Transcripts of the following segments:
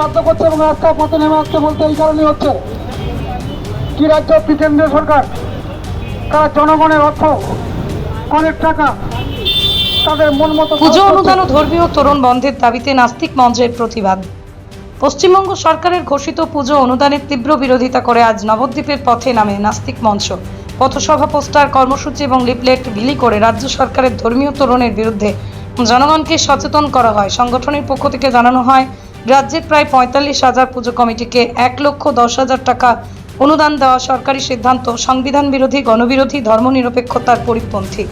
বাধ্য করছে এবং রাস্তায় পথে নেমে আসতে বলতে এই কারণে হচ্ছে। কি রাজ্য কি কেন্দ্রীয় সরকার? তারা জনগণের অর্থ? অনেক টাকা। তাদের মন মতো পুজো অনুদান ও ধর্মীয় তোরণ বন্ধের দাবিতে নাস্তিক মঞ্চের প্রতিবাদ। পশ্চিমবঙ্গ সরকারের ঘোষিত পুজো অনুদানের তীব্র বিরোধিতা করে আজ নবদ্বীপের পথে নামে নাস্তিক মঞ্চ। পথসভা পোস্টার কর্মসূচি এবং লিফলেট বিলি করে রাজ্য সরকারের ধর্মীয় তোরণের বিরুদ্ধে জনগণকে সচেতন করা হয়। সংগঠনের পক্ষ থেকে জানানো হয় রাজ্যের প্রায় পঁয়তাল্লিশ হাজার পুজো কমিটিকে এক লক্ষ দশ হাজার টাকা অনুদান দেওয়া সরকারি সিদ্ধান্ত সংবিধান বিরোধী, গণবিরোধী, ধর্মনিরপেক্ষতার পরিপন্থী।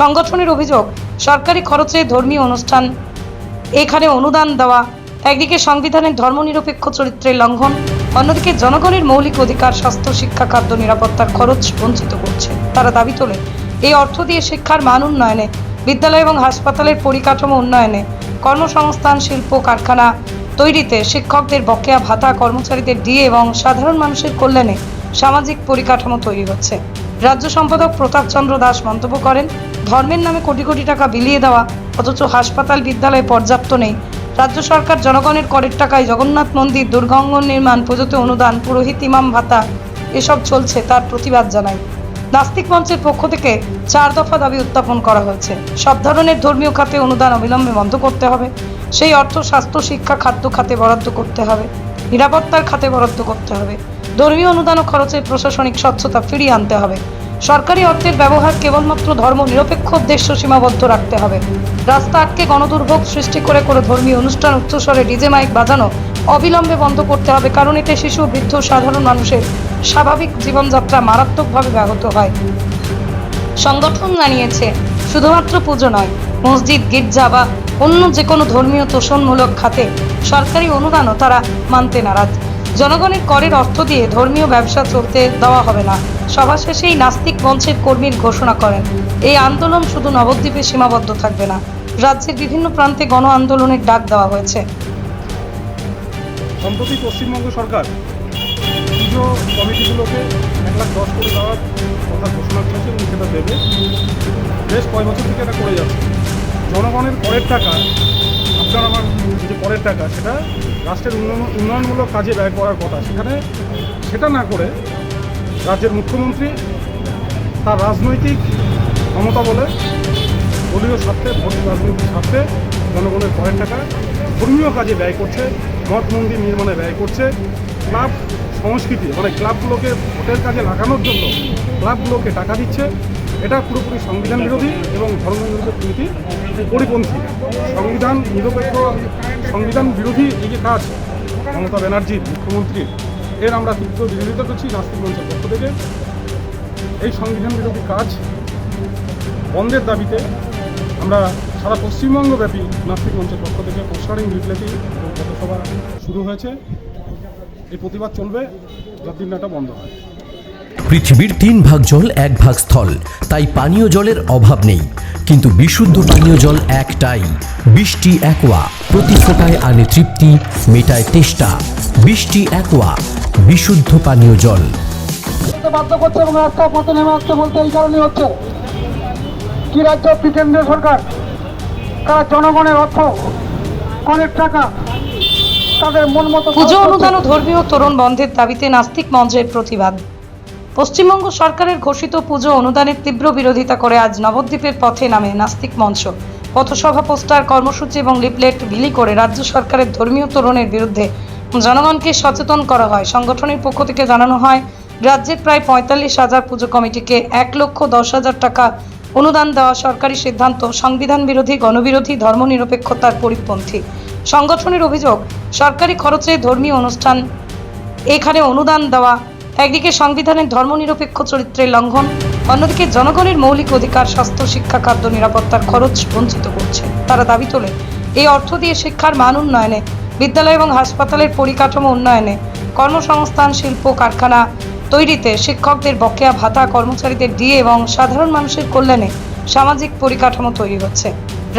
সংগঠনের অভিযোগ, সরকারি খরচে ধর্মীয় অনুষ্ঠান, এখানে অনুদান দেওয়া, একদিকে সংবিধানের ধর্মনিরপেক্ষ চরিত্রের লঙ্ঘন, অন্যদিকে জনগণের মৌলিক অধিকার, স্বাস্থ্য, শিক্ষা, খাদ্য নিরাপত্তার খরচ বঞ্চিত করছে। তারা দাবি তোলে এই অর্থ দিয়ে শিক্ষার মান উন্নয়নে, বিদ্যালয় এবং হাসপাতালের পরিকাঠামো উন্নয়নে কর্মসংস্থান, শিল্প, কারখানা তৈরিতে শিক্ষকদের বকেয়া ভাতা, কর্মচারীদের ডিএ এবং সাধারণ মানুষের কল্যাণে সামাজিক পরিকাঠামো তৈরি হচ্ছে। রাজ্য সম্পাদক প্রতাপচন্দ্র দাস মন্তব্য করেন, ধর্মের নামে কোটি কোটি টাকা বিলিয়ে দেওয়া, অথচ হাসপাতাল বিদ্যালয়ে পর্যাপ্ত নেই। রাজ্য সরকার জনগণের করের টাকায় জগন্নাথ মন্দির, দুর্গাঙ্গন নির্মাণ পুজোতে অনুদান, পুরোহিত, ইমাম ভাতা, এসব চলছে তার প্রতিবাদ জানায়। নাস্তিক মঞ্চের পক্ষ থেকে চার দফা দাবি উত্থাপন করা হয়েছে। সব ধরনের ধর্মীয় খাতে অনুদান অবিলম্বে বন্ধ করতে হবে। সেই অর্থ স্বাস্থ্য, শিক্ষা, খাদ্য খাতে বরাদ্দ করতে হবে। নিরাপত্তার খাতে বরাদ্দ করতে হবে। ধর্মীয় অনুদান ও খরচের প্রশাসনিক স্বচ্ছতা ফিরিয়ে আনতে হবে। সরকারি অর্থের ব্যবহার কেবলমাত্র ধর্ম নিরপেক্ষ উদ্দেশ্য সীমাবদ্ধ রাখতে হবে। রাস্তা আটকে গণদুর্ভোগ সৃষ্টি করে করে ধর্মীয় অনুষ্ঠান উচ্চস্বরে ডিজে মাইক বাজানো অবিলম্বে বন্ধ করতে হবে, কারণ এতে শিশু, বৃদ্ধ সাধারণ মানুষের স্বাভাবিক জীবনযাত্রা মারাত্মকভাবে ব্যাহত হয়। সংগঠন জানিয়েছে, শুধুমাত্র পুজো নয়, মসজিদ, গির্জা বা অন্য যে কোনো ধর্মীয় তোষণমূলক খাতে সরকারি অনুদানও তারা মানতে নারাজ। জনগণের করের অর্থ দিয়ে ধর্মীয় ব্যবসা চলতে দেওয়া হবে না। সভা শেষেই নাস্তিক মঞ্চের কর্মীর ঘোষণা করেন, এই আন্দোলন শুধু নবদ্বীপে সীমাবদ্ধ থাকবে না। রাজ্যের বিভিন্ন প্রান্তে গণ আন্দোলনের ডাক দেওয়া হয়েছে। সম্প্রতি পশ্চিমবঙ্গ সরকার পুজো কমিটিগুলোকে এক লাখ দশ করে দেওয়ার কথা ঘোষণা করেছে এবং সেটা দেবে। বেশ কয় বছর থেকে এটা করে যাচ্ছে। জনগণের পরের টাকা, আপনার আমার যে পরের টাকা, সেটা রাষ্ট্রের উন্নয়ন, উন্নয়নমূলক কাজে ব্যয় করার কথা। সেখানে সেটা না করে রাজ্যের মুখ্যমন্ত্রী তার রাজনৈতিক ক্ষমতা বলে দলীয় স্বার্থে ভোট রাজনৈতিক স্বার্থে জনগণের পরের টাকা ধর্মীয় কাজে ব্যয় করছে। মঠ মন্দির নির্মাণে ব্যয় করছে ক্লাব সংস্কৃতি মানে ক্লাবগুলোকে ভোটের কাজে লাগানোর জন্য ক্লাবগুলোকে টাকা দিচ্ছে। এটা পুরোপুরি সংবিধান বিরোধী এবং ধর্ম নিরপেক্ষ নীতির পরিপন্থী। সংবিধান নিরপেক্ষ সংবিধান বিরোধী এই যে কাজ মমতা ব্যানার্জির মুখ্যমন্ত্রীর এর আমরা তীব্র বিরোধিতা করছি নাস্তিক মঞ্চের পক্ষ থেকে। এই সংবিধান বিরোধী কাজ বন্ধের দাবিতে আমরা সারা পশ্চিমবঙ্গব্যাপী নাস্তিক মঞ্চের পক্ষ থেকে পোস্টারিং লিফলেটিং এবং শুরু হয়েছে। এই প্রতিবাদ চলবে যতদিন না এটা বন্ধ হয়। পৃথিবীর তিন ভাগ জল এক ভাগ স্থল। তাই পানীয় জলের অভাব নেই। কিন্তু বিশুদ্ধ পানীয় জল একটাই। বৃষ্টি একোয়া। প্রতি ফোটায় আনে তৃপ্তি মেটায় তেষ্টা। বৃষ্টি একোয়া। বিশুদ্ধ পানীয় জল। করতে বাধ্য করছে এবং রাস্তায় পথে নেমে আসতে বলতে এই কারণে হচ্ছে। কি রাজ্য কেন্দ্রীয় সরকার? তারা জনগণের অর্থ অনেক টাকা তাদের মন মতো পুজো অনুদান ও ধর্মীয় তোরণ বন্ধের দাবিতে নাস্তিক মঞ্চের প্রতিবাদ। পশ্চিমবঙ্গ সরকারের ঘোষিত পুজো অনুদানের তীব্র বিরোধিতা করে আজ নবদ্বীপের পথে নামে নাস্তিক মঞ্চ। পথসভা পোস্টার কর্মসূচি এবং লিফলেট বিলি করে রাজ্য সরকারের ধর্মীয় তোরণের বিরুদ্ধে জনগণকে সচেতন করা হয়। সংগঠনের পক্ষ থেকে জানানো হয় রাজ্যের প্রায় পঁয়তাল্লিশ হাজার পুজো কমিটিকে এক লক্ষ দশ হাজার টাকা অনুদান দেওয়া সরকারি সিদ্ধান্ত সংবিধান বিরোধী গণবিরোধী ধর্মনিরপেক্ষতার পরিপন্থী। সংগঠনের অভিযোগ, সরকারি খরচে ধর্মীয় অনুষ্ঠান, এখানে অনুদান দেওয়া, একদিকে সংবিধানের ধর্মনিরপেক্ষ চরিত্রের লঙ্ঘন, অন্যদিকে জনগণের মৌলিক অধিকার, স্বাস্থ্য, শিক্ষা, খাদ্য নিরাপত্তার খরচ বঞ্চিত করছে। তারা দাবি তোলে, এই অর্থ দিয়ে শিক্ষার মান উন্নয়নে, বিদ্যালয় এবং হাসপাতালের পরিকাঠামো উন্নয়নে, কর্মসংস্থান, শিল্প, কারখানা তৈরিতে শিক্ষকদের বকেয়া ভাতা, কর্মচারীদের ডিএ এবং সাধারণ মানুষের কল্যাণে সামাজিক পরিকাঠামো তৈরি হচ্ছে।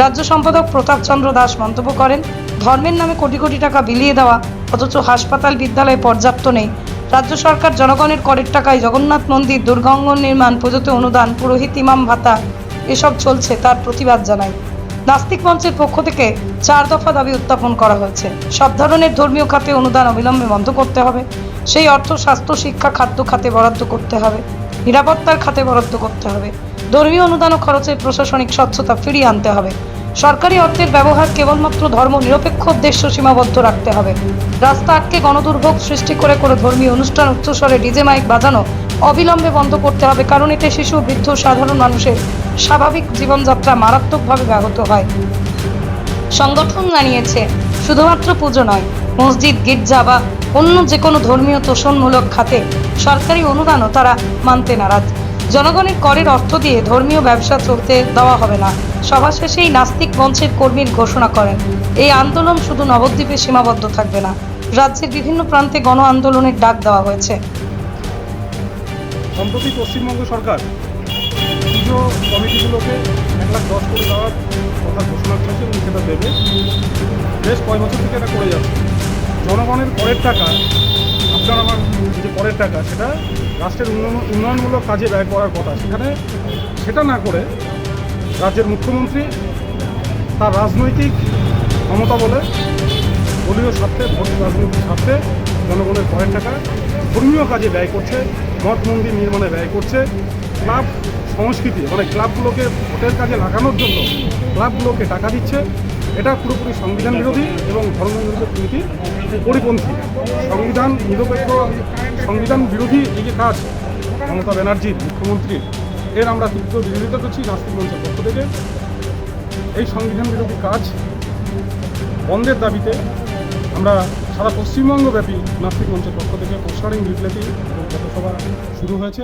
রাজ্য সম্পাদক প্রতাপচন্দ্র দাস মন্তব্য করেন, ধর্মের নামে কোটি কোটি টাকা বিলিয়ে দেওয়া, অথচ হাসপাতাল বিদ্যালয়ে পর্যাপ্ত নেই। রাজ্য সরকার জনগণের করের টাকায় জগন্নাথ মন্দির, দুর্গাঙ্গন নির্মাণ, পুজোতে অনুদান, পুরোহিত, ইমাম ভাতা, এসব চলছে তার প্রতিবাদ জানায়। নাস্তিক মঞ্চের পক্ষ থেকে চার দফা দাবি উত্থাপন করা হয়েছে। সব ধরনের ধর্মীয় খাতে অনুদান অবিলম্বে বন্ধ করতে হবে। সেই অর্থ স্বাস্থ্য, শিক্ষা, খাদ্য খাতে বরাদ্দ করতে হবে। নিরাপত্তার খাতে বরাদ্দ করতে হবে। ধর্মীয় অনুদান ও খরচের প্রশাসনিক স্বচ্ছতা ফিরিয়ে আনতে হবে। সরকারি অর্থের ব্যবহার কেবলমাত্র ধর্ম নিরপেক্ষ উদ্দেশ্য সীমাবদ্ধ রাখতে হবে। রাস্তা আটকে গণদুর্ভোগ সৃষ্টি করে করে ধর্মীয় অনুষ্ঠান উচ্চস্বরে ডিজে মাইক বাজানো অবিলম্বে বন্ধ করতে হবে কারণ এতে শিশু, বৃদ্ধ সাধারণ মানুষের স্বাভাবিক জীবনযাত্রা মারাত্মকভাবে ব্যাহত হয়। সংগঠন জানিয়েছে, শুধুমাত্র পুজো নয়, মসজিদ, গির্জা বা অন্য যে কোনো ধর্মীয় তোষণমূলক খাতে সরকারি অনুদানও তারা মানতে নারাজ। জনগণের করের অর্থ দিয়ে ধর্মীয় ব্যবসা চলতে দেওয়া হবে না। সভা শেষেই নাস্তিক মঞ্চের কর্মীর ঘোষণা করেন। এই আন্দোলন শুধু নবদ্বীপে সীমাবদ্ধ থাকবে না, রাজ্যের বিভিন্ন প্রান্তে গণ আন্দোলনের ডাক দেওয়া হয়েছে। সম্প্রতি পশ্চিমবঙ্গ সরকার পুজো কমিটিগুলোকে এক লাখ দশ করে দেওয়ার কথা ঘোষণা করেছে এবং সেটা দেবে। বেশ কয় বছর থেকে এটা করে যাচ্ছে। জনগণের করের টাকা আপনার আমার যে করের টাকা, সেটা রাষ্ট্রের উন্নয়ন, উন্নয়নমূলক কাজে ব্যয় করার কথা। সেখানে সেটা না করে রাজ্যের মুখ্যমন্ত্রী তার রাজনৈতিক ক্ষমতা বলে দলীয় স্বার্থে, ভোট রাজনৈতিক স্বার্থে জনগণের করের টাকা ধর্মীয় কাজে ব্যয় করছে, মঠ মন্দির নির্মাণে ব্যয় করছে। ক্লাব সংস্কৃতি মানে ক্লাবগুলোকে ভোটের কাজে লাগানোর জন্য ক্লাবগুলোকে টাকা দিচ্ছে। এটা পুরোপুরি সংবিধান বিরোধী এবং ধর্ম নিরপেক্ষ নীতির পরিপন্থী। সংবিধান নিরপেক্ষ, সংবিধান বিরোধী এই যে কাজ মমতা ব্যানার্জি, মুখ্যমন্ত্রী। এর আমরা তীব্র বিরোধিতা করছি নাস্তিক মঞ্চের পক্ষ থেকে। এই সংবিধান বিরোধী কাজ বন্ধের দাবিতে আমরা সারা পশ্চিমবঙ্গব্যাপী নাস্তিক মঞ্চের পক্ষ থেকে পোস্টারিং লিফলেটিং এবং পথসভা শুরু হয়েছে।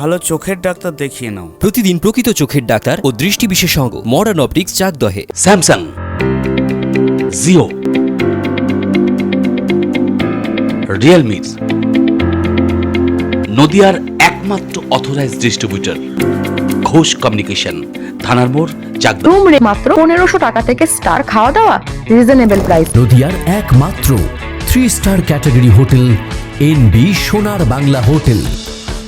ভালো চোখের ডাক্তার দেখিয়ে নাও। প্রতিদিন প্রকৃত চোখের ডাক্তার ও দৃষ্টি বিশেষজ্ঞ মডার্ন অপটিক্স চাকদহে। স্যামসাং জিও রিয়েলমি নদিয়ার একমাত্র অথরাইজ ডিস্ট্রিবিউটর ঘোষ কমিউনিকেশন থানার মোড় চাকদা রুম রে মাত্র পনেরোশো টাকা থেকে স্টার খাওয়া দাওয়া। রিজনেবল প্রাইস নদিয়ার একমাত্র three star category hotel N B Sonar Bangla hotel